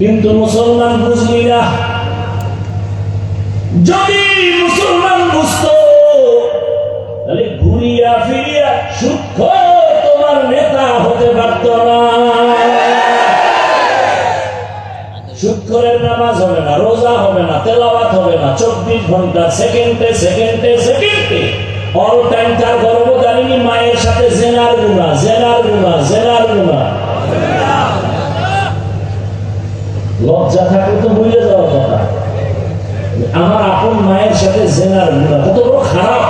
কিন্তু মুসলমান বুঝলি না যদি মুসলমান বুঝতো, তাহলে ঘুরিয়া ফিরিয়া সূক্ষ্ম তোমার নেতা হতে পারত না। শুক্রের নামাজ হবে না, রোজা হবে না, তেলাওয়াত হবে না, চব্বিশ ঘণ্টা সেকেন্ডে সেকেন্ডে সেকেন্ডে অল টাইম তার গর্ভধারিণী মায়ের সাথে জেনার গুণা জেনার গুণা জেনার গুণা লজ্জা থাকলে তো মরে যাওয়ার কথা। আমার আপন মায়ের সাথে জেনার গুণা কত বড় খারাপ।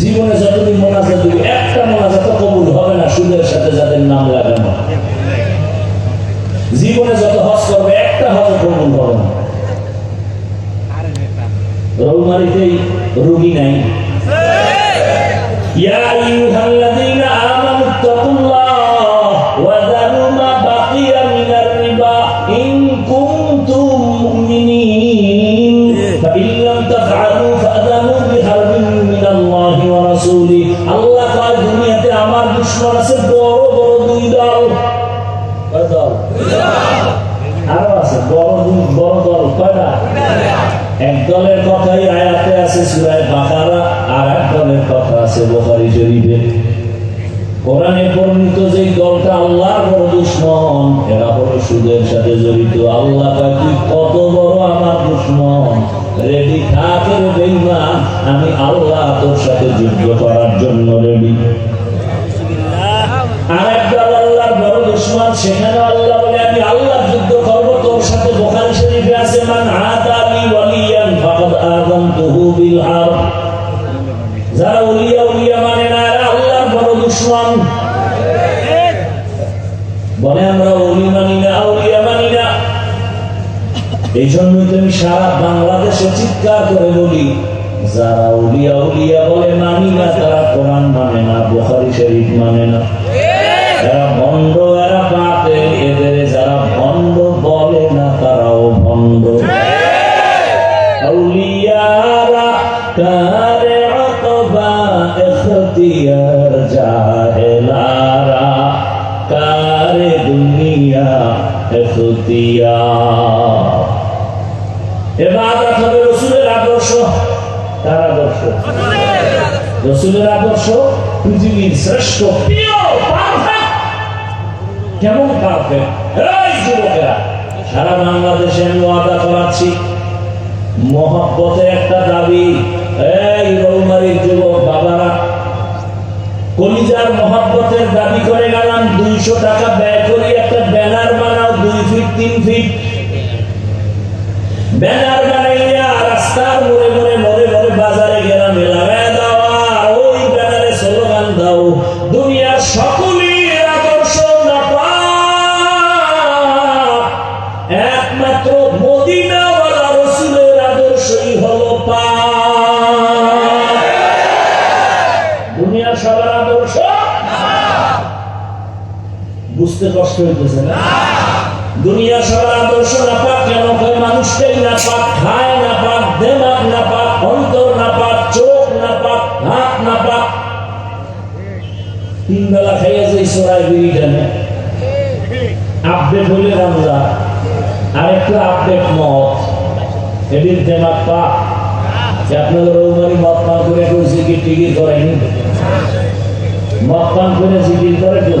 জীবনে যতদিন মোনাজাত দিবে একটা মোনাজাত কবুল হবে না, সুদের সাথে যাদের নাম লাগে না। জীবনে যত হজ করবে, একটা হজ কবুল হবে না। রৌমারিতেই রুগী নাই। ইয়া আইয়ুহাল্লাযীনা আমানুত্তাকুল্লাহ জন্যই তো আমি সারা বাংলাদেশে চিৎকার করে বলি, যারা উলিয়া উলিয়া বলে মানি না, তারা কোরআন মানে না, বুখারী শরীফ মানে না। এরা ভণ্ড, এরা পাতে এদের যারা ভণ্ড বলে না, তারাও ভণ্ড। আউলিয়ারা কারে অকবা এখতিয়ার জাহেলারা, কারে দুনিয়া এবার হবে রসুলের আদর্শ তার আদর্শ। রসুলের আদর্শ পৃথিবীর শ্রেষ্ঠ কেমন যুবকেরা, সারা বাংলাদেশে আমি ওয়াদা করাচ্ছি, মহব্বতের একটা দাবি যুবক বাবারা, কলিজার মহব্বতের দাবি করে গেলাম, দুইশো টাকা ব্যয় করি, একটা ব্যানার বানাও, দুই ফিট, তিন ফিট। ব্যানার বানাইয়া রাস্তার দুনিয়া সবার আদর্শ না খায় না পাক দেমাগ না পাক অন্তর না পাক চোখ না পাক হাত আপডেট হইলে রামজা আরেকটু আপডেট যে আপনাদের রৌমারি মত পান করে কেউ জিকির টিকির করেনি। মত পান করে জিকির করে কেউ?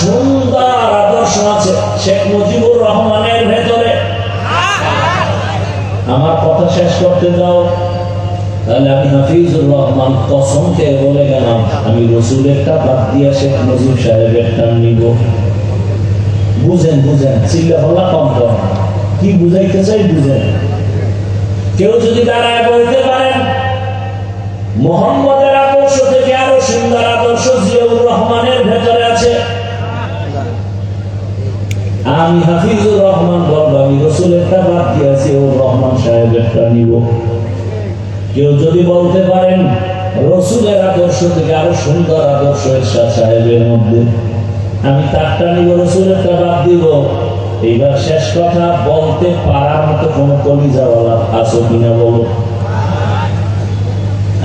সুন্দর আদর্শ আছে শেখ মুজিবুর রহমানের ভেতরে। আমার কথা শেষ করতে দাও, তাহলে আমি হাফিজুর রহমান কসম বলে গেলাম, আমি রসুলেরটা বাদ দিয়া শেখ মুজিব সাহেবেরটা নিব। বুঝেন বুঝেন, চিল্লা হল্লা কম কর কি বুঝাইতে চাই বুঝেন। কেউ যদি দাঁড়ায় বলতে পারেন, মোহাম্মদের আদর্শ থেকে আরও সুন্দর আদর্শ জিয়াউর রহমানের ভেতরে আছে। আমি হাফিজুর রহমান বলব, আমি রসুলেরটা বাদ দিয়েছি, ও রহমান সাহেবেরটা নিব। কেউ যদি বলতে পারেন, রসুলের আদর্শ থেকে আরও সুন্দর আদর্শ এরশাদ সাহেবের মধ্যে। আমি তারটা নিব রসুলেরটা বাদ দিব। এইবার শেষ কথা, বলতে পারার মতো কোনো কলিজাওয়ালা আছো কিনা বলো?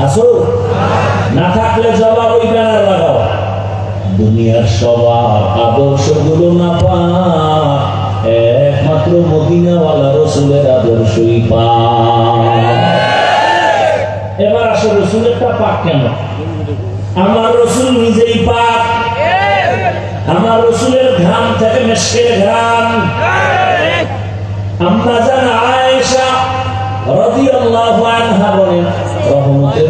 আসো না থাকলে জবাব ওই ব্যানার লাগাও। দুনিয়ার সবার আদর্শগুলো না পা। একমাত্র মদিনাওয়ালা রসুলের আদর্শই পা। এবার আসো, রসুলেরটা পাক কেন? আমার রসুল নিজেই পাক। আমার রসুলের ঘাম থেকে মেশকের ঘাম আমরা জান আয়েশা রাদিয়াল্লাহু আনহা বলেন, রহমতের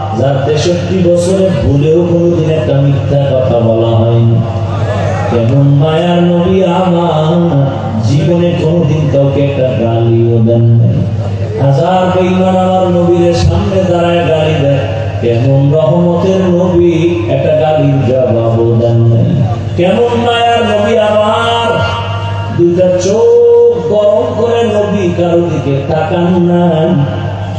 যার তেষট্টি বছরে ভুলেও কোনোদিন একটা মিথ্যা কথা বলা হয়নি। কেমন মায়ার নবী আমার, জীবনে কোনোদিন কাউকে একটা গালিও দেন হাজার বেইমান আমার নবীর সামনে দাঁড়ায় গালি দেয়। কেমন রহমতের নবী একটা গালির জবাবও দেন কেমন মায়ার নবী আমার, দুইটা চোখ গরম করে নবী কারও দিকে তাকান না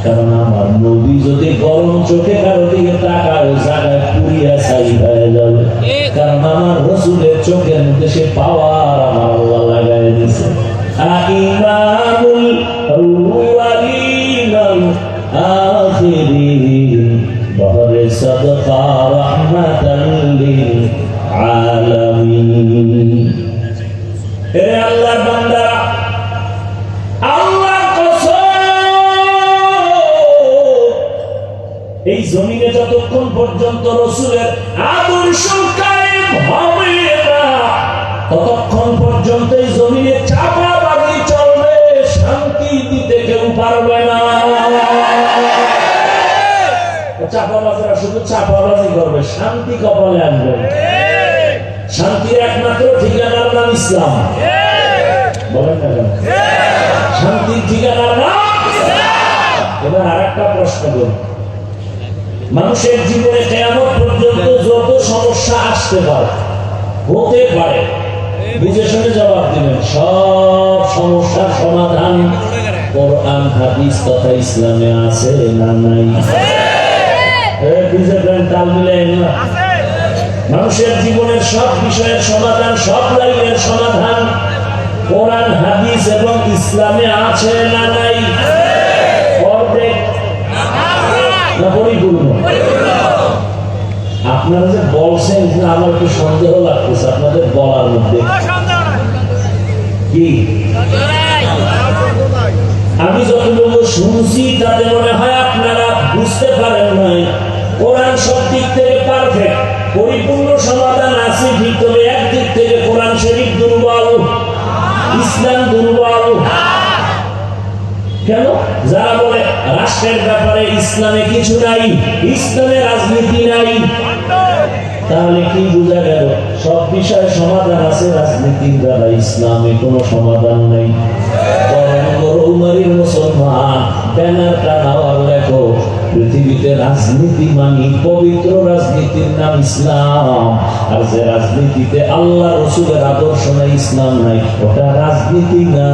কারণ আমার নবী যদি গরম চোখে কারও দিকে তাকায় জায়গায় পুড়িয়া ছাই হয়ে যাবে। কারণ আমার রসুলের চোখের মধ্যে সে পাওয়ার আমার আল্লাহ লাগাই ইমামুল আউয়ালিন বহরে সদকা রাহমাতাল পর্যন্ত রসুলের আদর্শ কায়েম হবে না ততক্ষণ পর্যন্ত জমিনে চাপাবাজি চলবে, শান্তি দিতে কেউ পারবে না। করবে, শান্তি এবার আর একটা প্রশ্ন করুন। মানুষের জীবনে কেমন পর্যন্ত যত সমস্যা আসতে পারে হতে পারে। বুঝে শুনে জবাব দিবেন সব সমস্যার সমাধান কোরআন হাদিস তথা ইসলামে আছে না নাই? বুঝে ফেলেন, তাল মিলাই না মানুষের জীবনের সব বিষয়ের সমাধান সব লাইনের সমাধান কোরআন হাদিস এবং ইসলামে আছে না নাই? না, পরিপূর্ণ। আপনারা যে বলছেন আমার একটু সন্দেহ লাগতেছে, আপনাদের বলার মধ্যে। কি? আমি যতটুকু শুনছি, তাতে মনে হয় আপনারা বুঝতে পারেন নাই। কোরআন সব দিক থেকে পারফেক্ট পরিপূর্ণ সমাধান আছে তবে একদিক থেকে কোরআন শরীফ দুর্বল। ইসলাম দুর্বল। কেন? যারা বলে রাষ্ট্রের ব্যাপারে ইসলামে কিছু নাই, ইসলামে রাজনীতি নাই, তাহলে কি বোঝা গেল? সব বিষয়ে সমাধান আছে রাজনীতির দ্বারা, ইসলামে কোনো সমাধান নেই। মুসলমান, ব্যানার টানা লেখো পৃথিবীতে রাজনীতি মানি, পবিত্র রাজনীতির নাম ইসলাম। আর যে রাজনীতিতে আল্লাহ রসুলের আদর্শ নাই, ইসলাম নাই, ওটা রাজনীতি না,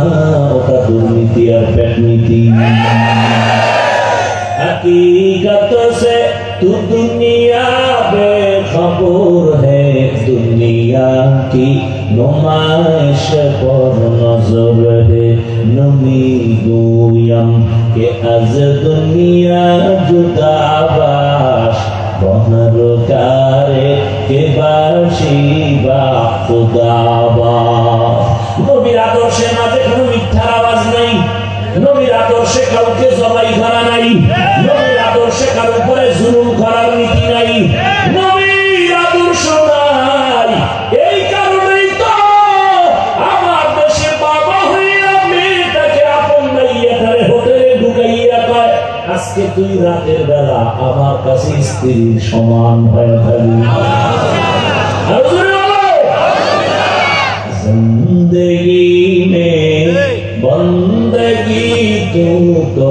ওটা দুর্নীতি আর পেটনীতি সে তু দুনিয়া দুনিয়া কি নুমাইশ পর নজর হে নমি গুয়াম, কে আজ দুনিয়া জুদাবাস বনর কারে কে বাসি বা খুদাবা নবীর আদর্শে মাঝে কোনো মিথ্যার আওয়াজ নাই, নবীর আদর্শে কাউকে জবাই করা নাই, নবীর আদর্শে কারও উপরে জুলুম করার নীতি নাই। তুই রাতের বেলা আমার কাছে স্ত্রীর সমান হয়ে থাকি জিন্দগি মে বন্দগি তো।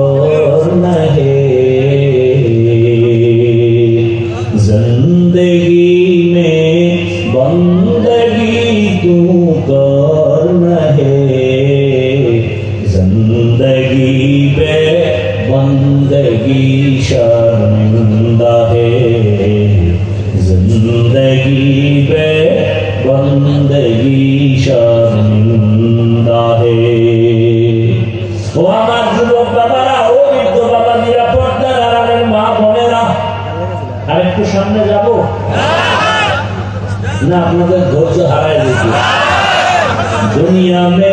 না আপনাদের ধৈর্য হারায় দিয়েছে। দুনিয়া মে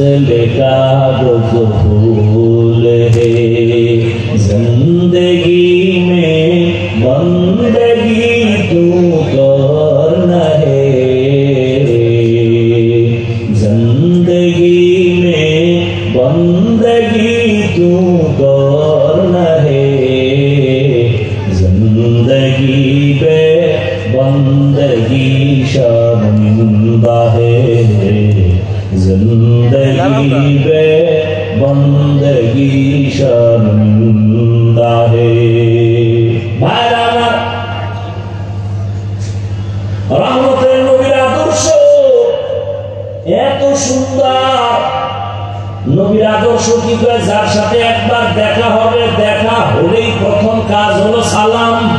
मिसल कागज़ फूल है ज़िंदगी में बंदगी तू करना है। ज़िंदगी में बंदगी तू करना है ज़िंदगी पे बंदगी शर्मिंदा है। जिंदगी पे बंदगी शर्मिंदा है ভাইরা আমার রহমতের নবীর আদর্শ এত সুন্দর নবীর আদর্শ কি করে যার সাথে একবার দেখা হবে দেখা হলেই প্রথম কাজ হলো সালাম সালাম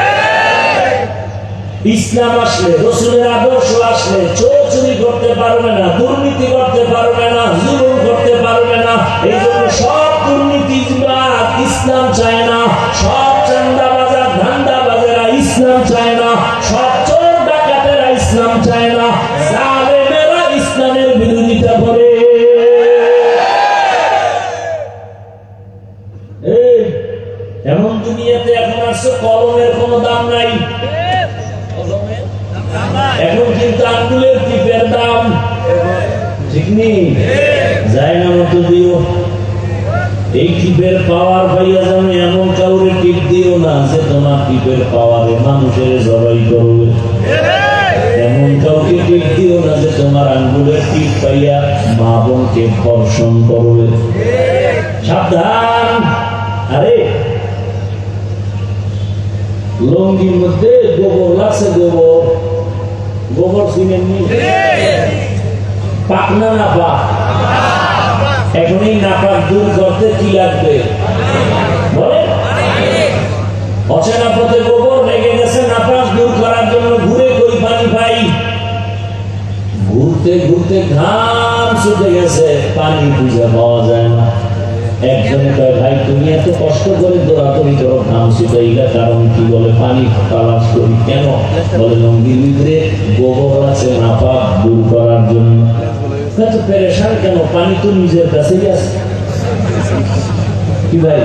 ইসলাম আসলে, রসুলের আদর্শ আসলে চোর চুরি করতে পারবে না, দুর্নীতি করতে পারবে না, জুলুম করতে পারবে না এই জন্য সব দুর্নীতি ইসলাম চায় না, সব চান্দা বাজার ধান্দা বাজারা ইসলাম চায় না, সব চোর ডাকাতেরা ইসলাম চায় না এমন দুনিয়াতে এখন আসছে কলমের কোনো দাম নাই। এখন কিন্তু আঙ্গুলের টিপের দাম। ঠিক যায় না মতো দিও। এই টিপের পাওয়ার পাইয়া যেন এমন কাউরে টিপ দিও না যে তোমার টিপের পাওয়ারে মানুষের জবাই করবে। এমন কাউকে টিপ দিও না যে তোমার আঙ্গুলের টিপ পাইয়া মা বোনকে ধর্ষণ করবে। সাবধান! আরে! লঙ্গির মধ্যে গোবর লাগছে গোবর। গোবর পাকনা না পাক এখন এই নাপাক দূর করতে কি লাগবে? অচেনা পথে গোবর লেগে গেছে নাপাক দূর করার জন্য ঘুরে কই পানি পাই। ঘুরতে ঘুরতে ঘাম ছুটে গেছে, পানি খুঁজে পাওয়া যায় না। একজনে কয়, ভাই, তুমি এত কষ্ট করে দৌড়াদৌড়ি করো, ঘাম ছুটাইলা, কারণ কি বলে, পানি তালাশ করি কেন? বলে লঙ্গির ভিতরে গোবর আছে, নাপাক, দূর করার জন্য। পেরেশান কেন? পানি তো নিজের কাছেই কি ভাই?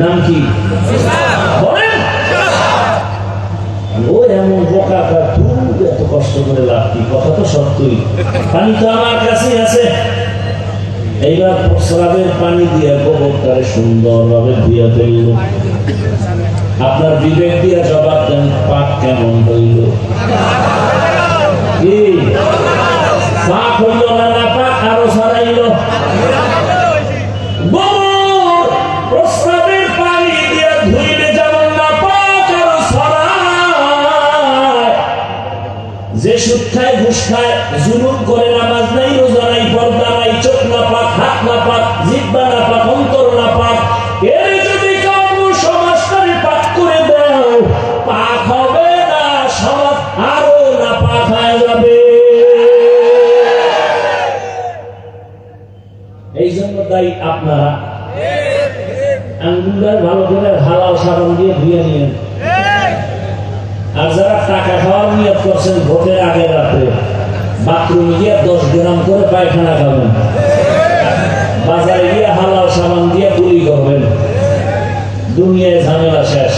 নাম কি? ও এমন বোকা এত কষ্ট করে লাভ কি? কথা তো সত্যই। পানি তো আমার কাছে আছে। এইবার প্রস্রাবের পানি দিয়ে গোবরটারে সুন্দরভাবে দিয়ে ফেলল। আপনার বিবেক দিয়ে জবাব দেন, পাক কেমন হইল? কি? পাক হইল না না পাক, আরও ছড়াইল। যে সুদ খায় ঘুষ খায়, জুলুম করে নামাজ নাই, রোজা নাই, পর্দা নাই, চোখ না পাক হাত না পাক বাথরুমে গিয়ে দশ গ্রাম করে পায়খানা খাবেন। বাজারে গিয়ে হালাল সামান দিয়ে গুলি করবেন। দুনিয়ায় ঝামেলা শেষ।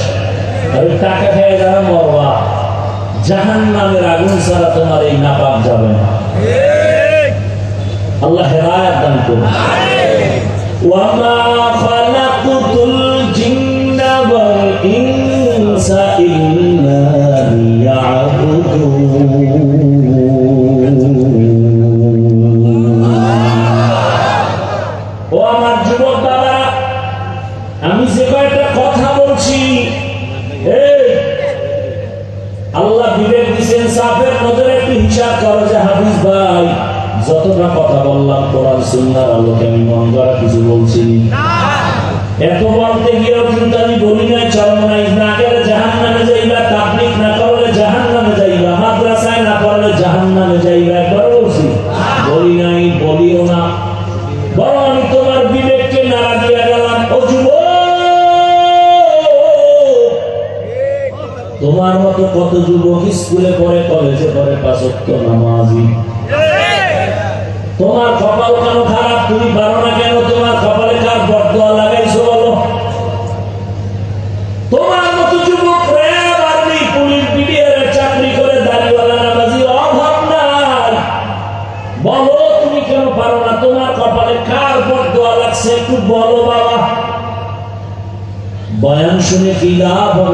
আর টাকা খেয়ে যারা মরবা জাহান নামের আগুন ছাড়া তোমার এই নাপাক যাবে আল্লাহ হেরায়াত দান করুন। ওয়ামা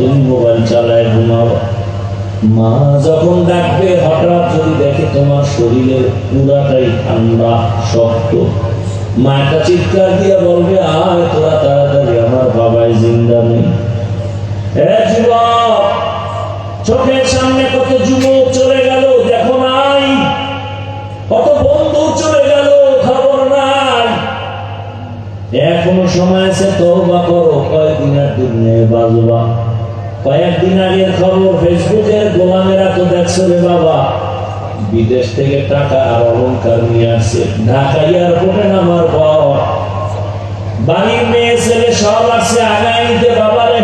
তুমি মোবাইল চালায় ঘুমাও। মা যখন ডাকবে, হঠাৎ যদি দেখে তোমার শরীরে পুরাটাই ঠান্ডা, শক্ত মা একটা চিৎকার দিয়ে বলবে, আয় তোরা তাড়াতাড়ি, আমার বাবাই জিন্দা নেই। চোখের সামনে কত যুবক চলে গেল, দেখো নাই। কত বন্ধু চলে গেল, খবর নাই। এখনও সময় আছে তো বা করো কয়েকদিন আর দুনিয়ায় বাজবা? কয়েকদিন আগের খবর, ফেসবুকের গোলামেরা তো দেখছ রে বাবা। বিদেশ থেকে টাকা আর অলংকার নিয়ে আসছে ঢাকা এয়ারপোর্টে নামার পর বাড়ির মেয়ে ছেলে সব আসছে আগায় বাবারে।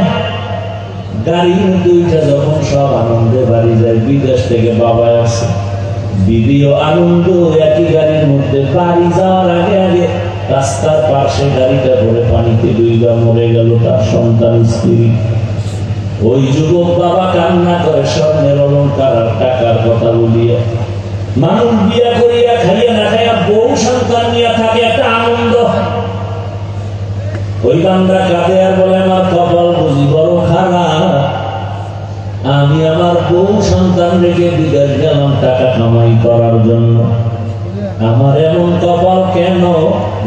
গাড়ির দুইটা যখন সব আনন্দে বাড়ি যায়, বিদেশ থেকে বাবা আসছে বিবিও আনন্দ, একই গাড়ির মধ্যে বাড়ি যাওয়ার আগে আগে রাস্তার পাশে গাড়িটা ধরে পানিতে দুইবার মরে গেল তার সন্তান, স্ত্রী। ওই যুবক বাবা কান্না করে স্বর্ণের অলঙ্কার আর টাকার কথা বলিয়া। মানুষ বিয়া করিয়া খাইয়া না খাইয়া বউ সন্তান নিয়ে থাকে, একটা আনন্দ। ওই বান্দা কাঁদে আর বলে, আমার কপাল বুঝি বড় খারাপ। আমি আমার বউ সন্তান রেখে বিদেশ গেলাম টাকা কামাই করার জন্য। আমার এমন কপাল কেন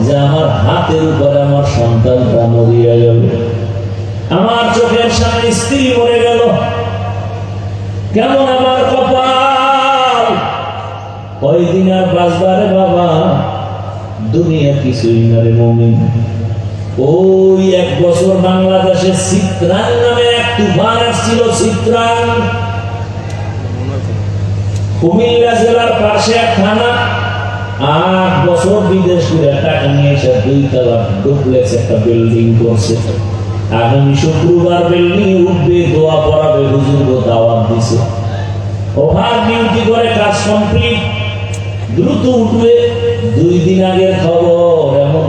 যে আমার হাতের উপরে আমার সন্তানটা মরিয়া গেল? আমার চোখের সামনে স্ত্রী মরে গেল। কেমন আমার কপাল? কয়দিন আর বাঁচবারে বাবা, দুনিয়া কিছুই না রে মমিন। ওই এক বছর বাংলাদেশে চিত্রাং নামে এক তুফান আসছিল চিত্রাং কুমিল্লা জেলার পাশে এক থানা। আট বছর বিদেশ করে টাকা নিয়ে এসে দুই তলা ডুপ্লেক্স একটা বিল্ডিং করছে। আগামী শুক্রবার বিল্ডিং উঠবে, দোয়া পড়াবে হুজুর দাওয়াত দিছে। ওভার ডিউটি করে কাজ কমপ্লিট দ্রুত উঠবে, দুই দিন আগের খবর, এমন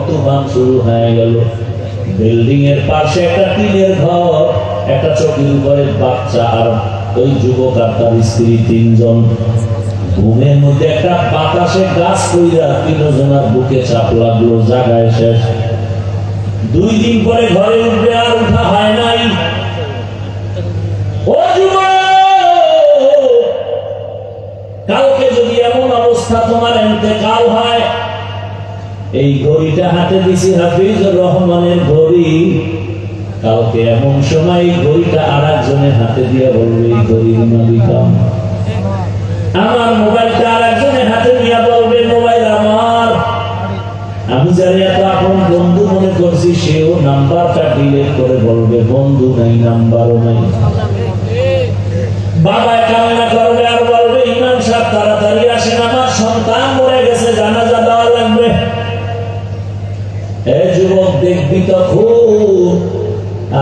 শুরু হয়ে গেল। বিল্ডিং এর পাশে একটা টিনের ঘর, একটা চকির উপরে বাচ্চা আর ওই যুবক আর তার স্ত্রী তিনজন। ঘুমের মধ্যে একটা বাতাসে গাছ কইরা বুকে চাপ লাগল, জাগায় শেষ। দুই দিন পরে ঘরে উঠবে আর উঠা হয় নাই। কালকে যদি এমন অবস্থা তোমার এতেকাল হয়, এই ঘড়িটা হাতে দিছি হাফিজুর রহমানের ঘড়ি। কালকে এমন সময় ঘড়িটা আর একজনের হাতে দিয়ে বলবে, এই ঘড়ির মালিক আমার মোবাইলটা করছি, সেও নাম্বারটা ডিলিট করে বলবে, বন্ধু নাই, নাম্বারও নাই। বাবা করবে আর বলবে তাড়াতাড়ি আসেন, আমার সন্তান মরে গেছে, জানাজা দেওয়া লাগবে। এ যুবক দেখবি তো খুব।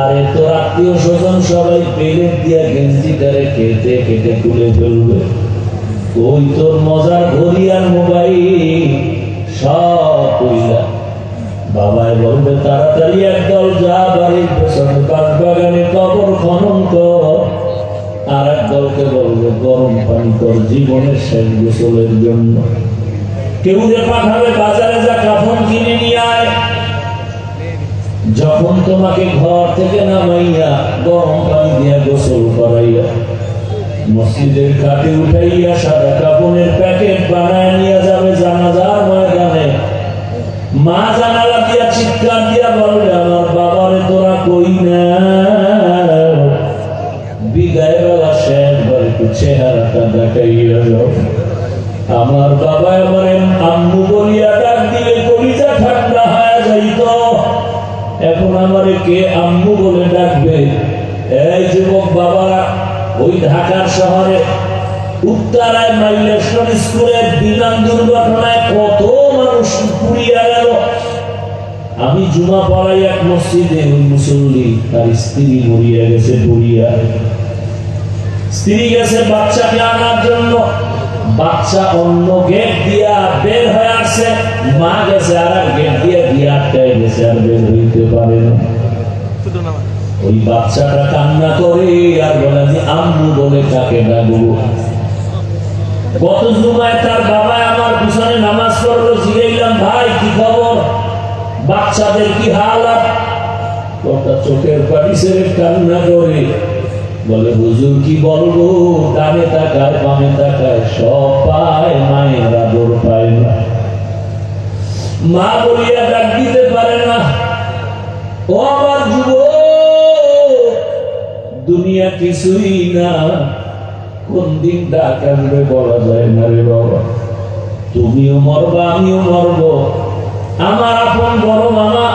আরে তোর আত্মীয় স্বজন সবাই পেলেট দিয়া গেঞ্জিটারে কেটে কেটে তুলে ফেলবে ওই তোর মজার ঘড়ি আর মোবাইল সব বাবাই বলবে, তাড়াতাড়ি একদল যা বাড়ির পেছনে কাঠ বাগানে কবর খনন আর এক দলকে বলবে, গরম পানি কর জীবনের শেষ গোসলের জন্য। কেউ যে পাঠাবে, বাজারে যা কাফন কিনে নিয়ে আয়। যখন তোমাকে ঘর থেকে নামাইয়া গরম পানি দিয়া গোসল করাইয়া মসজিদের কাটে উঠাইয়া সাদা কাপড়ের প্যাকেট বানায় নিয়ে যাবে জানাজার ময়দানে। মা জানালা দিয়া চিৎকার দিয়া বলবে আমার বাবারে তোরা কই না? বিদায় বেলা শেষ বার একটু চেহারাটা দেখাইয়া আমার বাবা আমার আম্মু বলিয়া ডাক দিলে কলিজা ঠান্ডা হয়ে যাইত। এখন আমারে কে আম্মু বলে ডাকবে? এই যুবক বাবারা, ওই ঢাকার শহরে উত্তরায় মাইলেশ্বর স্কুলের বিমান দুর্ঘটনায় কত মানুষ পুড়িয়া গেল। আমি জুমা পড়াই এক মসজিদে, ওই মুসল্লি তার স্ত্রী মরিয়া গেছে স্ত্রী গেছে বাচ্চাকে আনার জন্য। বাচ্চা অন্য গেট দিয়া বের হয়ে আসছে। মা গেছে আর গেট দিয়ে আটকায় গেছে আর বের হইতে পারে না। ওই বাচ্চাটা কান্না করে আর বলে যে আম্মু বলে ডাকবো। গত জুমায় তার বাবা আমার পিছনে নামাজ পড়ল বাচ্চাদের কি হালাত? ওটা চোখের পানি ছেড়ে কান্না করে। বলে, হুজুর, কি বলব? ডানে তাকায় বামে তাকায়, সব পায়, মায়ের আদর পায় না। মা বলিয়া ডাক দিতে পারে না। ও আমার যুব দুনিয়া কিছুই না। কোন দিন ডাক আসবে বলা যায় না রে বাবা। তুমিও মরবা, আমিও মরব। আমার আপন বড় মামা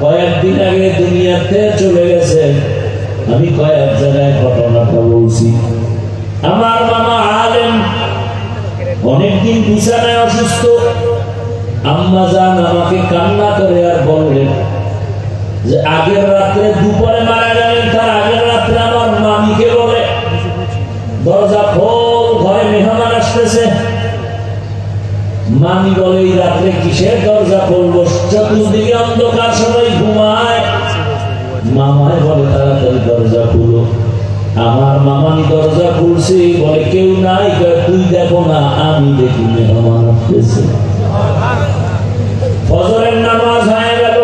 কয়েকদিন আগে দুনিয়াতে চলে গেছে। আমি কয়েক জায়গায় ঘটনাটা বলছি। আমার মামা আলেম, অনেকদিন বিছানায় অসুস্থ। আম্মা যান আমাকে কান্না করে আর বললেন যে, আগের রাত্রে দুপুরে মারা গেলেন, তার আগের রাত্রে আমার মামিকে বলে। দরজা খোল, ঘরে মেহমান আসতেছে। মামি বলে এই রাত্রে কিসের দরজা খুলবো? চতুর্দিকে অন্ধকার, সবাই ঘুমায়। মামায় বলে, তাড়াতাড়ি দরজা খুলো। আমার মামানি দরজা খুলছে, বলে, কেউ নাই? তুই দেখো না, আমি দেখি মেহমান ফজরের নামাজ হয়ে গেল।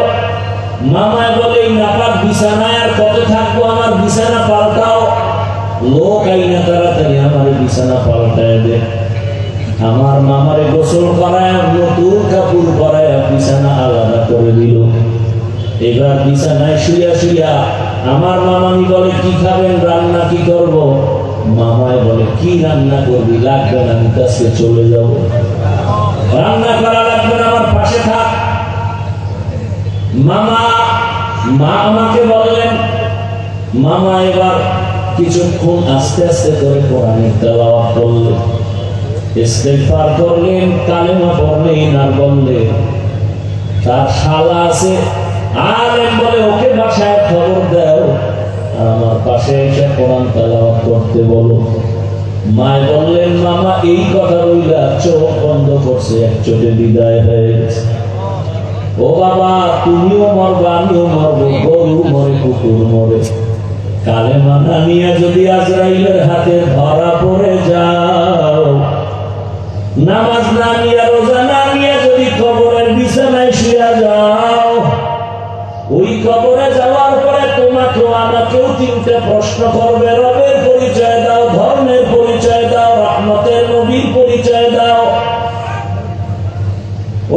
মামায় বলে নাপাক বিছানায় আর কত থাকব, আমার বিছানা পাল্টাও। লোক আইনা, তাড়াতাড়ি আমার বিছানা পাল্টায় দে। আমার মামারে গোসল করায় নতুন কাপড় পরায় বিছানা আলাদা করে দিল। এবার বিছানায় শুইয়া শুইয়া আমার মামানি বলে, কি খাবেন, রান্না কি করব? মামায় বলে, কি রান্না করবি? লাগবে না, আমি কাছে চলে যাব। রান্না করা লাগবে না, আমার পাশে থাক। মামা, মা আমাকে বললেন, মামা এবার কিছুক্ষণ আস্তে আস্তে করে কোরআনের তেলাওয়াত করল। ইস্তেগফার করলেন, কালেমা পড়লেন আর বললেন, তার শালা আছে, আলেম বলে ওকে বাসায় খবর দাও। আর আমার পাশে এসে কোরআন তেলাওয়াত করতে বলো। মায় বললেন, মামা, এই কথা বইলা চোখ বন্ধ করছে, এক চোখে বিদায় হয়ে গেছে। ও বাবা, তুমিও মরবে, আমিও মরবো, গরু মরে, কুকুর মরে। কালে মানা নিয়ে যদি আজরাইলের হাতে ধরা পড়ে যাও নামাজ না নিয়ে, রোজা না নিয়ে যদি কবরের বিছানায় শুয়ে যাও, ওই কবরে যাওয়ার পরে তোমাকে আমাকেও তিনটে প্রশ্ন করবে, রবের পরিচয় দাও, ধর্মের পরিচয় দাও, রহমতের নবীর পরিচয় দাও।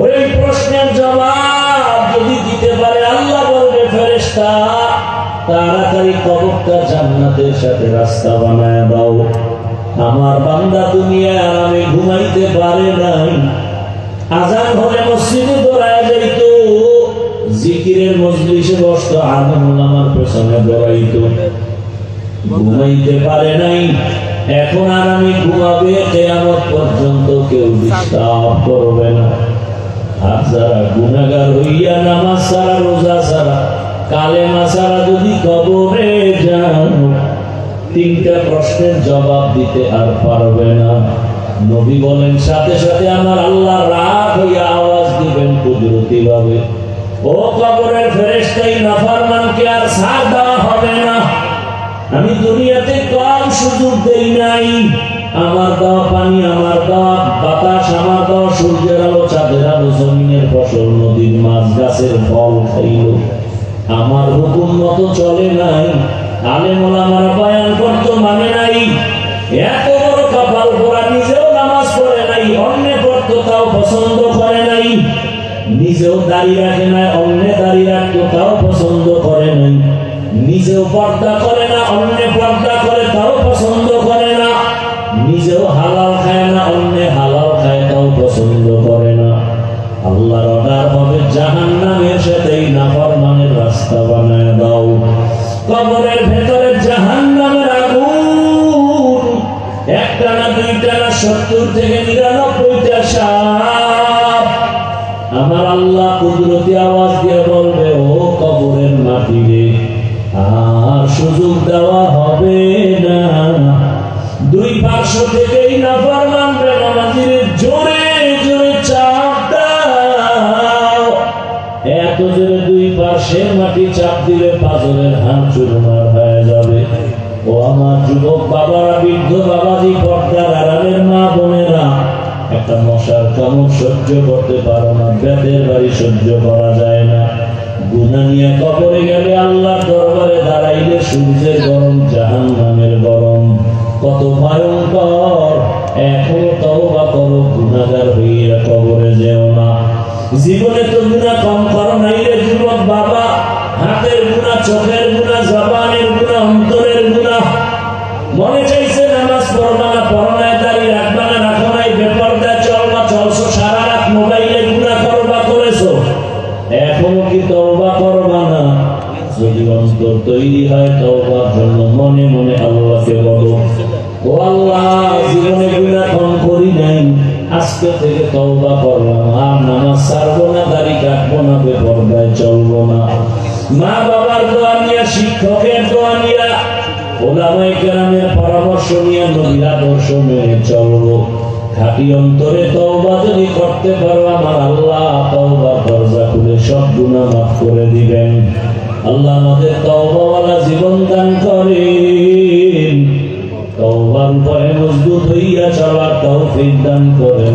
ওই প্রশ্নের জবাব যদি দিতে পারে, আল্লাহ বলবে, ফেরেশতা, তাড়াতাড়ি কবরটা জান্নাতের সাথে রাস্তা বানায় দাও। আমার বান্দা তুমি আরামে ঘুমাইতে পারে নাই। আজান হলে মসজিদে দৌড়ায় যাইত। জিকিরের মজলিসে বসতো আদম আমার পেছনে দৌড়াইতো। ঘুমাইতে পারে নাই। এখন আর আমি ঘুমাবে কেয়ামত পর্যন্ত কেউ ডিস্টার্ব করবে না। আর যারা গুনাগার হইয়া নামাজ সারা রোজা সারা কালেমা সারা যদি কবরে যান তিনটা প্রশ্নের জবাব দিতে আর পারবে না। নবী বলেন, সাথে সাথে আমার আল্লাহ রাগ হইয়া আওয়াজ দিবেন কুদরতি ভাবে ও কবরের ফেরেশতাই, নাফরমানকে আর সাথ দেওয়া হবে না। আমি দুনিয়াতে কম সুযোগ দেই নাই। আমার দেওয়া পানি, আমার দেওয়া বাতাস, আমার দেওয়া সূর্যের আলো, চাঁদের আলো, জমিনের ফসল, নদীর মাছ, গাছের ফল খাইল। আমার হুকুম মতো চলে নাই। আলেমুল আমার বয়ান মানে পোড়া নাই, অন্য পড়তো তাও পছন্দ করে নাই। নিজেও দাঁড়িয়ে অন্য দাঁড়িয়ে পছন্দ করে নিজেও পর্দা করে না, অন্য পর্দা করে তাও পছন্দ করে না। নিজেও হালাল খায় না, অন্য হালাল খায় তাও পছন্দ করে না। আল্লাহর অর্ডার হবে জাহান নামের সাথেই নাফরমানের রাস্তা কবরের ভেতরে জাহান নামের আগুন। একটা না দুইটা না সত্তর থেকে নিরানব্বইটা সাপ। আমার আল্লাহ কুদরতি আওয়াজ দিয়ে বলবে, ও কবরের মাটি আর সুযোগ দেওয়া হবে না। দুই পার্শ্ব থেকেই নাফার মানবে নামাজির জোরে জোরে চাপ দাও। এত জোরে দুই পার্শ্বের মাটি চাপ দিলে পাথরের হাত চুরমার হয়ে যাবে। ও আমার যুবক বাবারা বৃদ্ধ বাবাজি, পর্দার আড়ালের মা বোনেরা, একটা মশার কামড় সহ্য করতে পারো না, বেতের বাড়ি সহ্য করা যায় না। গুনা নিয়ে কবরে গেলে আল্লাহ দরবারে দাঁড়াইলে সূর্যের গরম জাহান নামের গরম। কত ভয়ঙ্কর। এখনও তওবা করো হইয়া কবরে যেও না। জীবনে তো গুনাহ কম করো নাই রে যুবক বাবা হাতের গুনাহ চোখের মা বাবার দোয়া নিয়ে, শিক্ষকের দোয়া নিয়ে ওলামাই কেরামের পরামর্শ নিয়ে নবীর আদর্শ মেনে চলবো। খাটি অন্তরে তওবা যদি করতে পারো, আমার আল্লাহ তওবা দরজা খুলে সব গুনাহ মাফ করে দিবেন। আল্লাহ আমাদের তওবাওয়ালা জীবন দান করেন। তওবার উপরে মজবুত হইয়া চলার তৌফিক দান করে